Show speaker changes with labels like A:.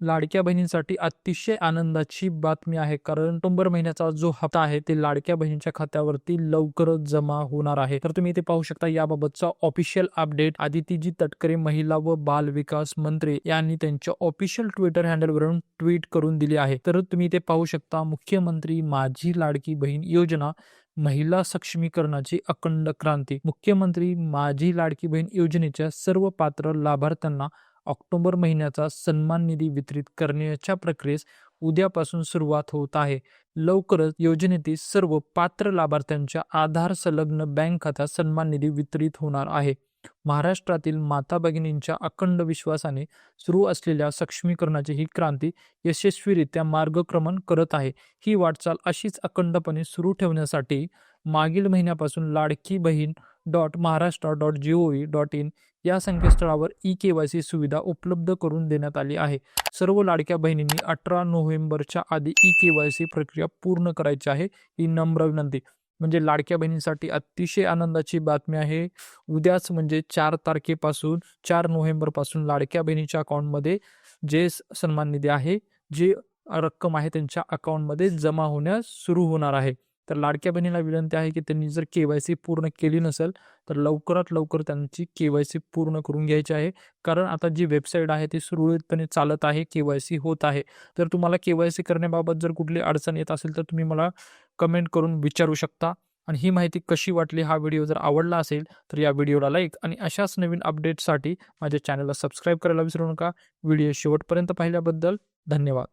A: लाडक्या बहिणींसाठी अतिशय आनंदाची बातमी आहे. कारण ऑक्टोबर महिन्याचा जो हप्ता आहे ते लाडक्या बहिणीच्या खात्यावरती लवकरच जमा होणार आहे. तर तुम्ही इथे पाहू शकता याबाबतचा ऑफिशियल अपडेट आदितीजी तटकरे महिला व बाल विकास मंत्री यांनी त्यांच्या ऑफिशियल ट्विटर हँडलवरून ट्विट करून दिली आहे. तर तुम्ही इथे पाहू शकता मुख्यमंत्री माझी लाडकी बहीण योजना महिला सक्षमीकरणाची अखंड क्रांती. मुख्यमंत्री माझी लाडकी बहीण योजनेच्या सर्व पात्र लाभार्थ्यांना ऑक्टोबर महिन्याचा सन्मान निधी वितरित करण्याच्या प्रक्रियेस उद्यापासून सुरुवात होत आहे. लवकरच योजनेतील सर्व पात्र लाभार्थ्यांच्या आधार संलग्न बँक खात्यात सन्मान निधी वितरित होणार आहे. महाराष्ट्रातील माता भगिनींच्या अखंड विश्वासाने सुरू असलेल्या सक्षमीकरणाची ही क्रांती यशस्वीरित्या मार्गक्रमण करत आहे. ही वाटचाल अशीच अखंडपणे सुरू ठेवण्यासाठी मागील महिन्यापासून Ladki Bahin dot Maharashtra dot G O V dot in या संकेतस्थळावर ई के वाय सी सुविधा उपलब्ध करून देण्यात आली आहे. सर्व लाडक्या बहिणींनी अठरा नोव्हेंबरच्या आधी ई के वाय सी प्रक्रिया पूर्ण करायची आहे ही नम्र विनंती. म्हणजे लाडक्या बहिणींसाठी अतिशय आनंदाची बातमी आहे. उद्याच म्हणजे चार तारखेपासून चार नोव्हेंबरपासून लाडक्या बहिणीच्या अकाउंटमध्ये जे सन्मान निधी आहे जी रक्कम आहे त्यांच्या अकाउंटमध्ये जमा होण्यास सुरू होणार आहे. तर लाडक्या बहिणीला विनंती आहे की त्यांनी जर के वाय सी पूर्ण केली नसेल तर लवकरात लवकर त्यांची के वाय सी पूर्ण करून घ्यायची आहे. कारण आता जी वेबसाईट आहे ती सुरळीतपणे चालत आहे के वाय सी होत आहे. तर तुम्हाला के वाय सी करण्याबाबत जर कुठली अडचण येत असेल तर तुम्ही मला कमेंट करून विचारू शकता. आणि ही माहिती कशी वाटली हा व्हिडिओ जर आवडला असेल तर या व्हिडिओला लाईक आणि अशाच नवीन अपडेटसाठी माझ्या चॅनलला सबस्क्राईब करायला विसरू नका. व्हिडिओ शेवटपर्यंत पाहिल्याबद्दल धन्यवाद.